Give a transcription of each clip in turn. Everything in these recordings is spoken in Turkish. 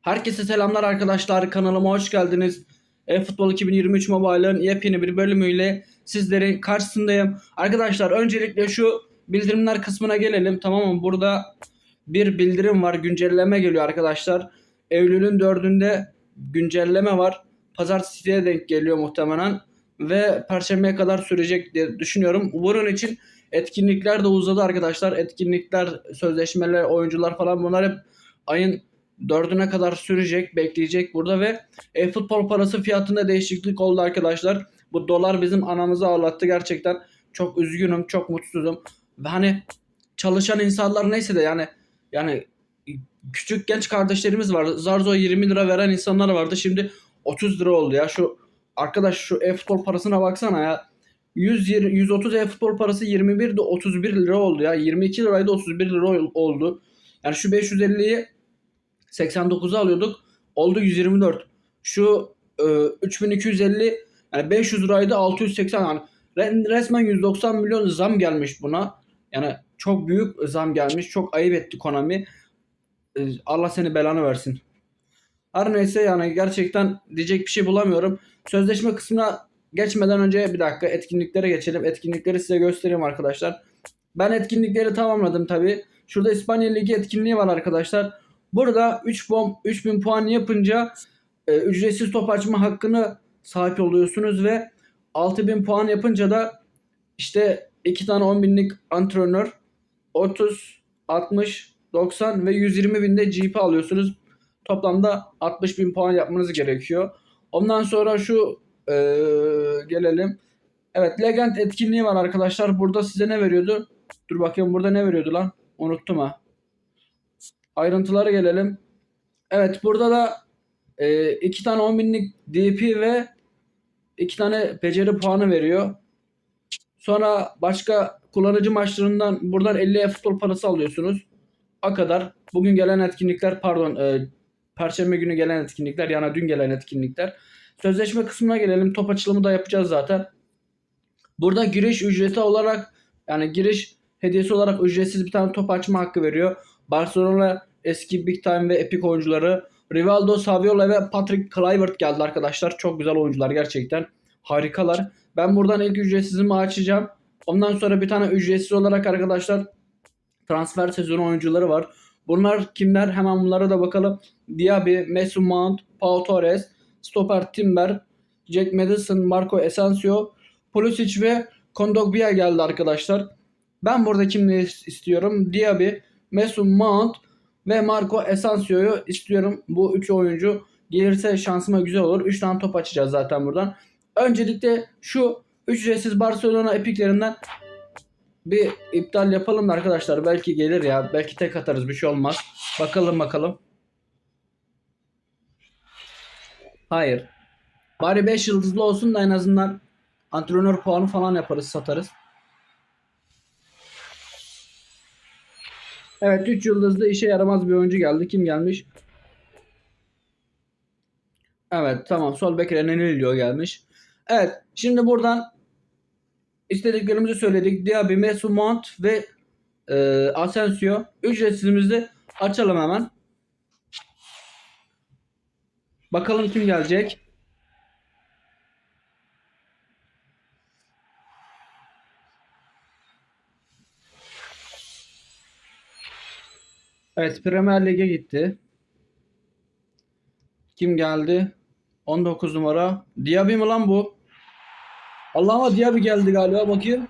Herkese selamlar arkadaşlar. Kanalıma hoş geldiniz. E-Futbol 2023 Mobile'ın yepyeni bir bölümüyle sizlerin karşısındayım. Arkadaşlar öncelikle şu bildirimler kısmına gelelim. Tamam mı? Burada bir bildirim var. Güncelleme geliyor arkadaşlar. Eylül'ün 4'ünde güncelleme var. Pazartesiye denk geliyor muhtemelen. Ve Perşembeye kadar sürecek diye düşünüyorum. Bunun için etkinlikler de uzadı arkadaşlar. Etkinlikler, sözleşmeler, oyuncular falan bunlar hep ayın dördüne kadar sürecek, bekleyecek burada ve e, futbol parası fiyatında değişiklik oldu arkadaşlar. Bu dolar bizim anamızı ağlattı gerçekten. Çok üzgünüm, çok mutsuzum. Ve hani çalışan insanlar neyse de yani yani küçük genç kardeşlerimiz var. Zarzo 20 lira veren insanlar vardı. Şimdi 30 lira oldu ya. Şu arkadaş şu e-futbol parasına baksana ya. 100 130 e-futbol parası 21 de 31 lira oldu ya. 22 liraydı 31 lira oldu. Yani şu 550'yi 89'a alıyorduk. Oldu 124. Şu e, 3250 yani 500 liraydı 680 yani re- resmen 190 milyon zam gelmiş buna. Yani çok büyük zam gelmiş. Çok ayıp etti Konami. E, Allah seni belanı versin. Her neyse yani gerçekten diyecek bir şey bulamıyorum. Sözleşme kısmına geçmeden önce bir dakika etkinliklere geçelim. Etkinlikleri size göstereyim arkadaşlar. Ben etkinlikleri tamamladım tabi. Şurada İspanya Ligi etkinliği var arkadaşlar. Burada 3 bom 3000 puan yapınca e, ücretsiz top açma hakkını sahip oluyorsunuz ve 6000 puan yapınca da işte 2 tane 10 binlik antrenör 30, 60, 90 ve 120 binde GP alıyorsunuz. Toplamda 60 bin puan yapmanız gerekiyor. Ondan sonra şu e, gelelim. Evet Legend etkinliği var arkadaşlar. Burada size ne veriyordu? Dur bakayım burada ne veriyordu lan? Unuttum ha. Ayrıntılara gelelim. Evet burada da e, iki tane 10 binlik DP ve iki tane beceri puanı veriyor. Sonra başka kullanıcı maçlarından buradan 50 futbol parası alıyorsunuz. O kadar. Bugün gelen etkinlikler pardon e, Perşembe günü gelen etkinlikler yani dün gelen etkinlikler. Sözleşme kısmına gelelim. Top açılımı da yapacağız zaten. Burada giriş ücreti olarak yani giriş hediyesi olarak ücretsiz bir tane top açma hakkı veriyor. Barcelona eski Big Time ve Epic oyuncuları Rivaldo, Saviola ve Patrick Kluivert geldi arkadaşlar. Çok güzel oyuncular gerçekten. Harikalar. Ben buradan ilk ücretsizimi açacağım. Ondan sonra bir tane ücretsiz olarak arkadaşlar transfer sezonu oyuncuları var. Bunlar kimler? Hemen bunlara da bakalım. Diaby, Mason Mount, Pau Torres, Stopper Timber, Jack Madison, Marco Asensio, Pulisic ve Kondogbia geldi arkadaşlar. Ben burada kimleri istiyorum? Diaby, Mason Mount ve Marco Asensio'yu istiyorum. Bu üç oyuncu gelirse şansıma güzel olur. 3 tane top açacağız zaten buradan. Öncelikle şu ücretsiz Barcelona epiklerinden bir iptal yapalım da arkadaşlar. Belki gelir ya. Belki tek atarız bir şey olmaz. Bakalım bakalım. Hayır. Bari 5 yıldızlı olsun da en azından antrenör puanı falan yaparız satarız. Evet 3 yıldızlı işe yaramaz bir oyuncu geldi. Kim gelmiş? Evet tamam sol bek Renanilio gelmiş. Evet şimdi buradan istediklerimizi söyledik. Diaby, Mesut Mount ve e, Asensio. Ücretsizimizi açalım hemen. Bakalım kim gelecek. Evet Premier Lig'e gitti. Kim geldi? 19 numara. Diaby mi lan bu? Allah'ıma Diaby geldi galiba bakayım.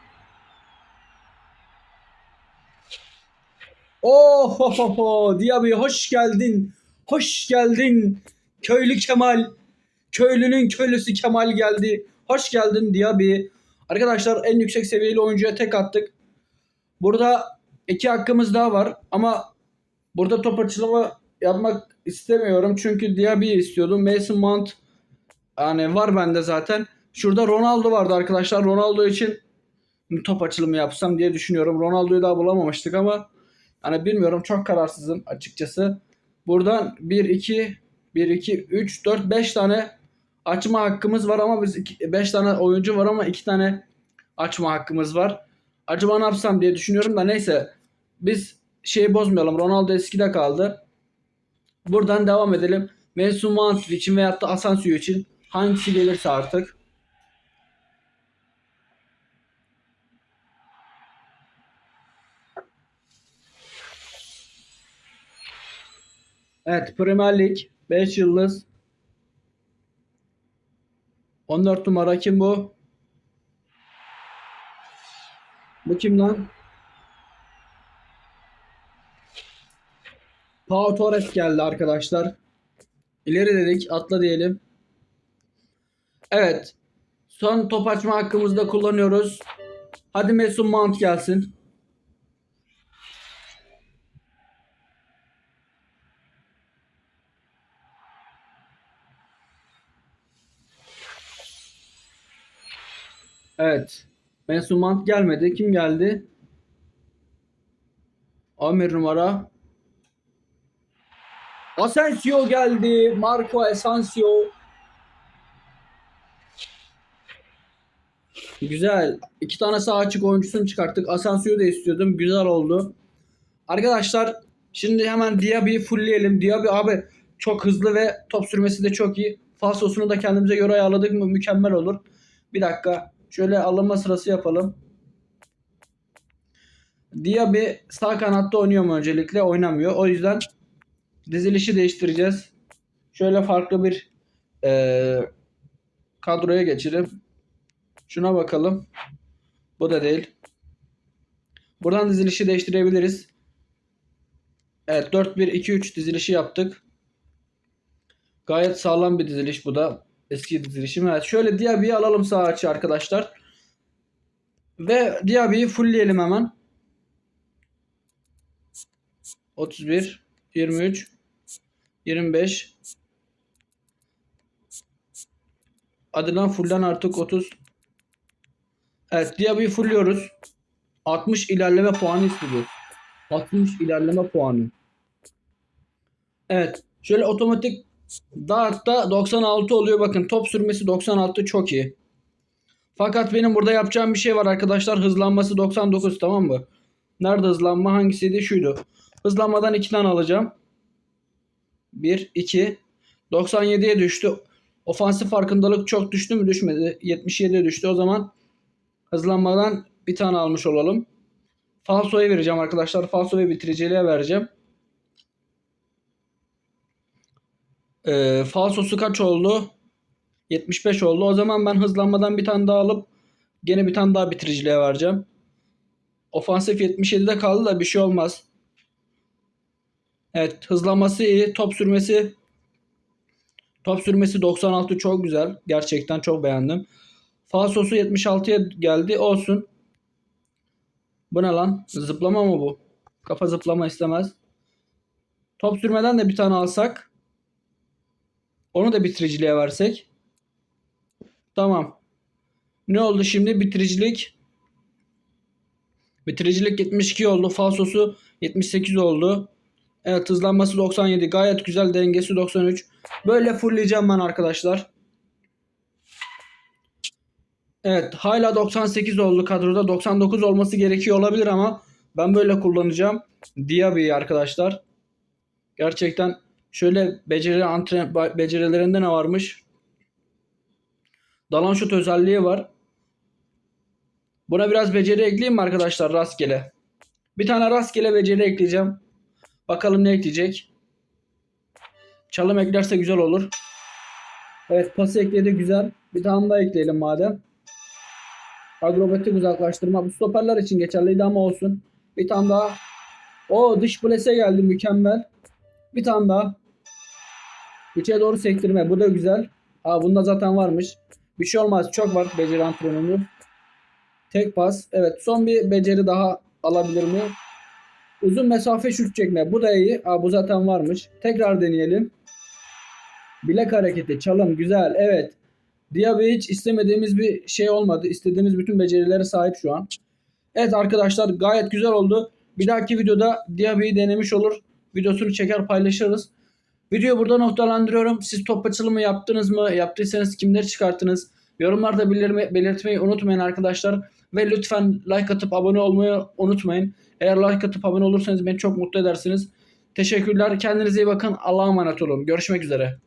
Oh ho ho ho Diaby hoş geldin. Hoş geldin. Köylü Kemal. Köylünün köylüsü Kemal geldi. Hoş geldin Diaby. Arkadaşlar en yüksek seviyeli oyuncuya tek attık. Burada iki hakkımız daha var ama burada top açılımı yapmak istemiyorum. Çünkü Diaby'yi istiyordum. Mason Mount yani var bende zaten. Şurada Ronaldo vardı arkadaşlar. Ronaldo için top açılımı yapsam diye düşünüyorum. Ronaldo'yu daha bulamamıştık ama hani bilmiyorum çok kararsızım açıkçası. Buradan 1 2 1 2 3 4 5 tane açma hakkımız var ama biz 5 tane oyuncu var ama 2 tane açma hakkımız var. Acaba ne yapsam diye düşünüyorum da neyse biz şeyi bozmayalım. Ronaldo eskide kaldı. Buradan devam edelim. Mason Mount için veyahut da Asensio için hangisi gelirse artık. Evet Premier Lig 5 yıldız 14 numara kim bu? Bu kim lan? Pau Torres geldi arkadaşlar. İleri dedik atla diyelim. Evet. Son top açma hakkımızı da kullanıyoruz. Hadi Mason Mount gelsin. Evet. Mason Mount gelmedi. Kim geldi? Amir numara. Asensio geldi. Marco Asensio. Güzel. İki tane sağ açık oyuncusunu çıkarttık. Asensio'yu da istiyordum. Güzel oldu. Arkadaşlar şimdi hemen Diaby'i fullleyelim. Diaby abi çok hızlı ve top sürmesi de çok iyi. Falsosunu da kendimize göre ayarladık mı mükemmel olur. Bir dakika. Şöyle alınma sırası yapalım. Diaby sağ kanatta oynuyor mu öncelikle? Oynamıyor. O yüzden dizilişi değiştireceğiz. Şöyle farklı bir eee, kadroya geçelim. Şuna bakalım. Bu da değil. Buradan dizilişi değiştirebiliriz. Evet 4-1-2-3 dizilişi yaptık. Gayet sağlam bir diziliş bu da. Eski dizilişim. Evet şöyle Diaby'i alalım sağ açı arkadaşlar. Ve Diaby'i fullleyelim hemen. 31 23 25 Hadi lan artık 30 Evet Diaby'i fullliyoruz. 60 ilerleme puanı istiyor. 60 ilerleme puanı. Evet. Şöyle otomatik Dart'ta 96 oluyor. Bakın top sürmesi 96 çok iyi. Fakat benim burada yapacağım bir şey var arkadaşlar. Hızlanması 99 tamam mı? Nerede hızlanma hangisiydi? Şuydu. Hızlanmadan 2 tane alacağım. 1, 2. 97'ye düştü. Ofansif farkındalık çok düştü mü? Düşmedi. 77'ye düştü. O zaman hızlanmadan bir tane almış olalım. Falso'ya vereceğim arkadaşlar. Falso ve bitiriciliğe vereceğim. Ee, falsosu kaç oldu? 75 oldu. O zaman ben hızlanmadan bir tane daha alıp gene bir tane daha bitiriciliğe vereceğim. Ofansif 77'de kaldı da bir şey olmaz. Evet hızlanması iyi. Top sürmesi top sürmesi 96 çok güzel. Gerçekten çok beğendim. Falsosu 76'ya geldi. Olsun. Bu ne lan? Zıplama mı bu? Kafa zıplama istemez. Top sürmeden de bir tane alsak. Onu da bitiriciliğe versek. Tamam. Ne oldu şimdi? Bitiricilik. Bitiricilik 72 oldu. Falsosu 78 oldu. Evet hızlanması 97. Gayet güzel. Dengesi 93. Böyle fullleyeceğim ben arkadaşlar. Evet hala 98 oldu kadroda. 99 olması gerekiyor olabilir ama ben böyle kullanacağım. Diaby'i arkadaşlar. Gerçekten şöyle beceri antren becerilerinde ne varmış? Dalan şut özelliği var. Buna biraz beceri ekleyeyim mi arkadaşlar rastgele? Bir tane rastgele beceri ekleyeceğim. Bakalım ne ekleyecek. Çalım eklerse güzel olur. Evet pası ekledi güzel. Bir tane daha ekleyelim madem. Agrobatik uzaklaştırma. Bu stoperler için geçerliydi ama olsun. Bir tane daha. O dış plase geldi mükemmel. Bir tane daha. İçe doğru sektirme. Bu da güzel. Aa bunda zaten varmış. Bir şey olmaz. Çok var beceri antrenörü. Tek pas. Evet son bir beceri daha alabilir mi? Uzun mesafe şut çekme. Bu da iyi. Aa bu zaten varmış. Tekrar deneyelim. Bilek hareketi. Çalım. Güzel. Evet. Diaby hiç istemediğimiz bir şey olmadı. İstediğimiz bütün becerilere sahip şu an. Evet arkadaşlar gayet güzel oldu. Bir dahaki videoda Diaby'yi denemiş olur. Videosunu çeker paylaşırız. Videoyu burada noktalandırıyorum. Siz top açılımı yaptınız mı? Yaptıysanız kimleri çıkarttınız? Yorumlarda belirtmeyi unutmayın arkadaşlar. Ve lütfen like atıp abone olmayı unutmayın. Eğer like atıp abone olursanız beni çok mutlu edersiniz. Teşekkürler. Kendinize iyi bakın. Allah'a emanet olun. Görüşmek üzere.